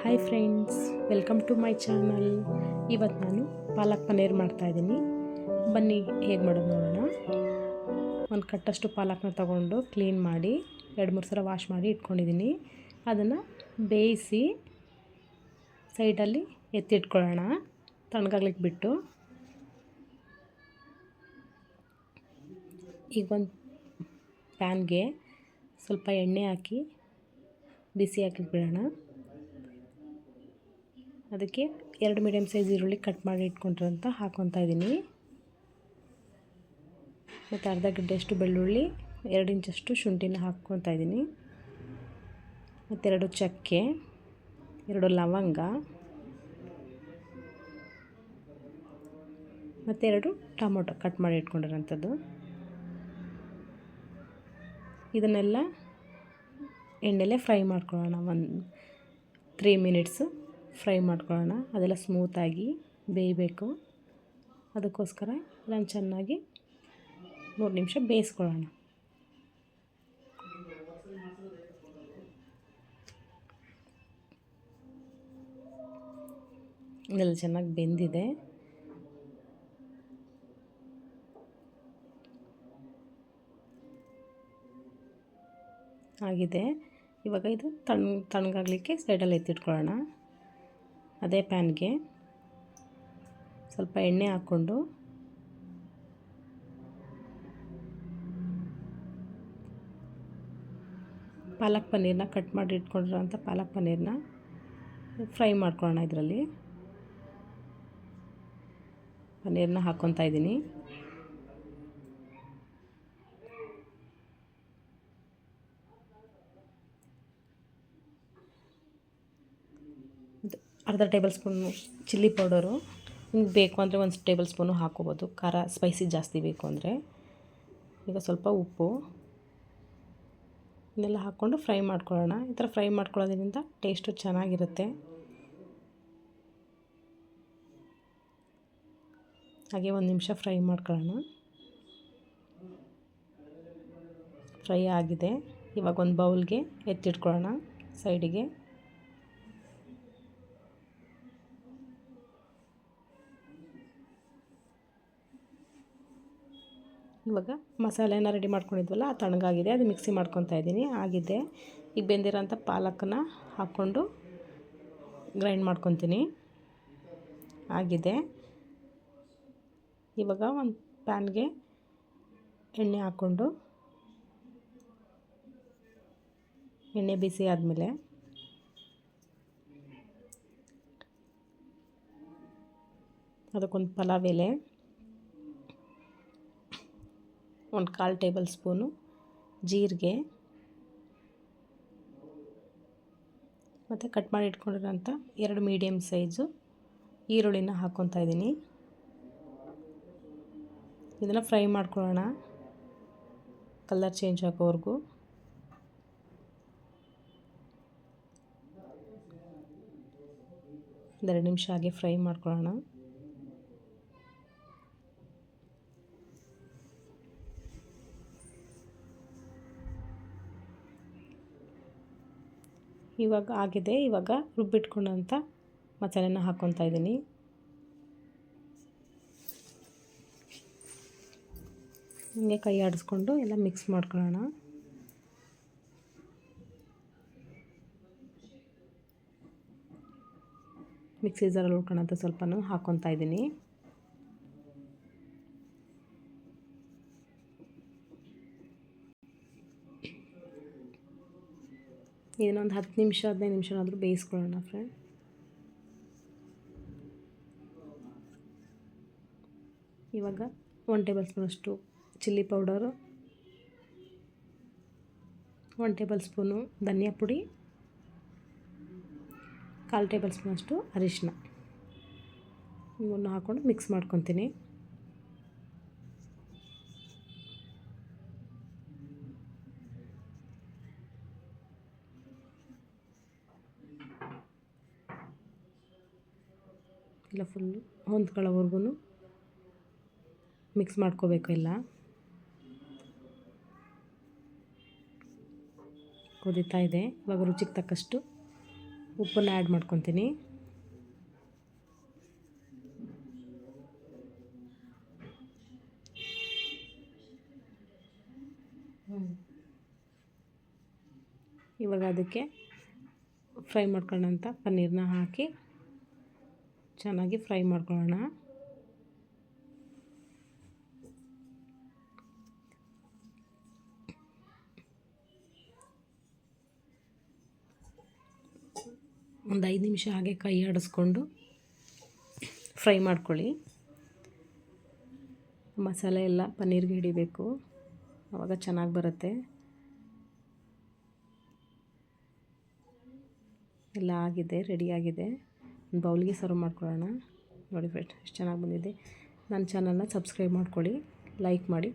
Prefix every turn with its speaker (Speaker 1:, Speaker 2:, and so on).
Speaker 1: Hi friends welcome to my channel ಇವತ್ತು ನಾನು ಪಾಲಕ್ ಪನ್ನೀರ್ ಮಾಡ್ತಾಯಿದ್ದೀನಿ ಬನ್ನಿ, ಹೇಗೆ ಮಾಡೋದು ನೋಡೋಣ. ಒಂದು ಕಟ್ಟಷ್ಟು ಪಾಲಕ್ನ ತಗೊಂಡು ಕ್ಲೀನ್ ಮಾಡಿ, ಎರಡು ಮೂರು ಸಲ ವಾಶ್ ಮಾಡಿ ಇಟ್ಕೊಂಡಿದ್ದೀನಿ. ಅದನ್ನು ಬೇಯಿಸಿ ಸೈಡಲ್ಲಿ ಎತ್ತಿಟ್ಕೊಳ್ಳೋಣ. ತಣ್ಣಗಾಗ್ಲಿಕ್ಕೆ ಬಿಟ್ಟು. ಈಗ ಒಂದು ಪ್ಯಾನ್ಗೆ ಸ್ವಲ್ಪ ಎಣ್ಣೆ ಹಾಕಿ ಬಿಸಿ ಹಾಕಿಟ್ಬಿಡೋಣ. ಬಿಡೋಣ ಅದಕ್ಕೆ ಎರಡು ಮೀಡಿಯಮ್ ಸೈಜ್ ಈರುಳ್ಳಿ ಕಟ್ ಮಾಡಿ ಇಟ್ಕೊಂಡಿರೋಂಥ ಹಾಕ್ಕೊತಾ ಇದ್ದೀನಿ. ಮತ್ತು ಅರ್ಧ ಗಡ್ಡೆಯಷ್ಟು ಬೆಳ್ಳುಳ್ಳಿ, ಎರಡು ಇಂಚಷ್ಟು ಶುಂಠಿನ ಹಾಕ್ಕೊತಾ ಇದ್ದೀನಿ. ಮತ್ತೆರಡು ಚಕ್ಕೆ, ಎರಡು ಲವಂಗ ಮತ್ತೆರಡು ಟೊಮೊಟೊ ಕಟ್ ಮಾಡಿ ಇಟ್ಕೊಂಡಿರೋಂಥದ್ದು. ಇದನ್ನೆಲ್ಲ ಎಣ್ಣೆಲೆ ಫ್ರೈ ಮಾಡ್ಕೊಳ್ಳೋಣ. ಒಂದು ತ್ರೀ ಮಿನಿಟ್ಸು ಫ್ರೈ ಮಾಡ್ಕೊಳ್ಳೋಣ. ಅದೆಲ್ಲ ಸ್ಮೂತಾಗಿ ಬೇಯಬೇಕು. ಅದಕ್ಕೋಸ್ಕರ ನಾನು ಚೆನ್ನಾಗಿ ಮೂರು ನಿಮಿಷ ಬೇಯಿಸ್ಕೊಳ್ಳೋಣ. ಇದೆಲ್ಲ ಚೆನ್ನಾಗಿ ಬೆಂದಿದೆ. ಆಗಿದೆ. ಇವಾಗ ಇದು ತಣ್ಣ ತಣ್ಣಗಾಗಲಿಕ್ಕೆ ಸೈಡಲ್ಲಿ ಎತ್ತಿಟ್ಕೊಳ್ಳೋಣ. ಅದೇ ಪ್ಯಾನ್ಗೆ ಸ್ವಲ್ಪ ಎಣ್ಣೆ ಹಾಕ್ಕೊಂಡು. ಪಾಲಕ್ ಪನ್ನೀರನ್ನ ಕಟ್ ಮಾಡಿ ಇಟ್ಕೊಂಡಿರೋಂಥ ಪಾಲಕ್ ಪನ್ನೀರನ್ನ ಫ್ರೈ ಮಾಡ್ಕೊಳ್ಳೋಣ ಇದರಲ್ಲಿ. ಪನ್ನೀರನ್ನ ಹಾಕ್ಕೊತಾ ಇದ್ದೀನಿ. ಅರ್ಧ ಟೇಬಲ್ ಸ್ಪೂನು ಚಿಲ್ಲಿ ಪೌಡರು. ನಿಮ್ಗೆ ಬೇಕು ಅಂದರೆ ಒಂದು ಟೇಬಲ್ ಸ್ಪೂನು ಹಾಕೋಬೋದು ಖಾರ ಸ್ಪೈಸಿ ಜಾಸ್ತಿ ಬೇಕು ಅಂದರೆ. ಈಗ ಸ್ವಲ್ಪ ಉಪ್ಪು. ಇದನ್ನೆಲ್ಲ ಹಾಕ್ಕೊಂಡು ಫ್ರೈ ಮಾಡ್ಕೊಳ್ಳೋಣ. ಈ ಥರ ಫ್ರೈ ಮಾಡ್ಕೊಳ್ಳೋದ್ರಿಂದ ಟೇಸ್ಟು ಚೆನ್ನಾಗಿರುತ್ತೆ. ಹಾಗೆ ಒಂದು ನಿಮಿಷ ಫ್ರೈ ಮಾಡ್ಕೊಳ್ಳೋಣ. ಫ್ರೈ ಆಗಿದೆ. ಇವಾಗ ಒಂದು ಬೌಲ್ಗೆ ಎತ್ತಿಟ್ಕೊಳ್ಳೋಣ ಸೈಡಿಗೆ. ಇವಾಗ ಮಸಾಲೆನ ರೆಡಿ ಮಾಡ್ಕೊಂಡಿದ್ವಲ್ಲ, ಆ ತಣ್ಣಗಾಗಿದೆ, ಅದು ಮಿಕ್ಸಿ ಮಾಡ್ಕೊತಾ ಇದ್ದೀನಿ. ಆಗಿದೆ. ಈಗ ಬೆಂದಿರೋಂಥ ಪಾಲಕನ್ನ ಹಾಕ್ಕೊಂಡು ಗ್ರೈಂಡ್ ಮಾಡ್ಕೊತೀನಿ. ಆಗಿದೆ. ಇವಾಗ ಒಂದು ಪ್ಯಾನ್ಗೆ ಎಣ್ಣೆ ಹಾಕ್ಕೊಂಡು, ಎಣ್ಣೆ ಬಿಸಿ ಆದಮೇಲೆ ಅದಕ್ಕೊಂದು ಪಲಾವ್ ಎಲೆ ಒಂದು ಕಾಲು ಟೇಬಲ್ ಸ್ಪೂನು ಜೀರಿಗೆ ಮತ್ತು ಕಟ್ ಮಾಡಿ ಇಟ್ಕೊಂಡಿರೋಂಥ ಎರಡು ಮೀಡಿಯಮ್ ಸೈಜು ಈರುಳ್ಳಿನ ಹಾಕ್ಕೊತಾ ಇದ್ದೀನಿ. ಇದನ್ನು ಫ್ರೈ ಮಾಡ್ಕೊಳ್ಳೋಣ. ಕಲರ್ ಚೇಂಜ್ ಆಗೋವರೆಗೂ. ಒಂದೆರಡು ನಿಮಿಷ ಹಾಗೆ ಫ್ರೈ ಮಾಡ್ಕೊಳ್ಳೋಣ. ಇವಾಗ ಆಗಿದೆ. ಇವಾಗ ರುಬ್ಬಿಟ್ಕೊಂಡಂಥ ಮಸಾಲೆನ ಹಾಕ್ಕೊತಾ ಇದ್ದೀನಿ. ಹಿಂಗೆ ಕೈ ಆಡಿಸ್ಕೊಂಡು ಎಲ್ಲ ಮಿಕ್ಸ್ ಮಾಡ್ಕೊಳ್ಳೋಣ. ಮಿಕ್ಸಿ ಜಾರಲ್ಲಿ ಉಳ್ಕೊಳ್ಳೋಂಥ ಸ್ವಲ್ಪನೂ ಹಾಕ್ಕೊತಾ ಇದ್ದೀನಿ. ಇದನ್ನೊಂದು ಹತ್ತು ನಿಮಿಷ, ಹದಿನೈದು ನಿಮಿಷನಾದರೂ ಬೇಯಿಸ್ಕೊಳ್ಳೋಣ ಫ್ರೆಂಡ್ ಇವಾಗ ಒನ್ ಟೇಬಲ್ ಸ್ಪೂನಷ್ಟು chilli powder one table spoon ಧನಿಯಾ ಪುಡಿ, ಕಾಲು ಟೇಬಲ್ ಸ್ಪೂನಷ್ಟು ಅರಿಶಿನ ಇವನ್ನ ಹಾಕ್ಕೊಂಡು ಮಿಕ್ಸ್ ಮಾಡ್ಕೊತೀನಿ. ಇಲ್ಲ ಫುಲ್ ಹೊಂದ್ಕೊಳ್ಳೋವರೆಗೂ ಮಿಕ್ಸ್ ಮಾಡ್ಕೋಬೇಕು ಎಲ್ಲ. ಕುದೀತಾ ಇದೆ. ಇವಾಗ ರುಚಿಗೆ ತಕ್ಕಷ್ಟು ಉಪ್ಪನ್ನು ಆ್ಯಡ್ ಮಾಡ್ಕೊತೀನಿ. ಇವಾಗ ಅದಕ್ಕೆ ಫ್ರೈ ಮಾಡ್ಕೊಂಡಂಥ ಪನ್ನೀರನ್ನ ಹಾಕಿ ಚೆನ್ನಾಗಿ ಫ್ರೈ ಮಾಡ್ಕೊಳ್ಳೋಣ. ಒಂದು ಐದು ನಿಮಿಷ ಹಾಗೆ ಕೈ ಆಡಿಸ್ಕೊಂಡು ಫ್ರೈ ಮಾಡ್ಕೊಳ್ಳಿ. ಮಸಾಲೆ ಎಲ್ಲ ಪನ್ನೀರ್ಗೆ ಹಿಡಿಬೇಕು. ಆವಾಗ ಚೆನ್ನಾಗಿ ಬರುತ್ತೆ. ಎಲ್ಲ ಆಗಿದೆ ರೆಡಿಯಾಗಿದೆ ಬೌಲ್ಗೆ ಸರ್ವ್ ಮಾಡ್ಕೊಳ್ಳೋಣ. ನೋಡಿ ಫ್ರೆಂಡ್ ಎಷ್ಟು ಚೆನ್ನಾಗಿ ಬಂದಿದೆ. ನನ್ನ ಚಾನಲ್ನ ಸಬ್ಸ್ಕ್ರೈಬ್ ಮಾಡ್ಕೊಳ್ಳಿ ಲೈಕ್ ಮಾಡಿ.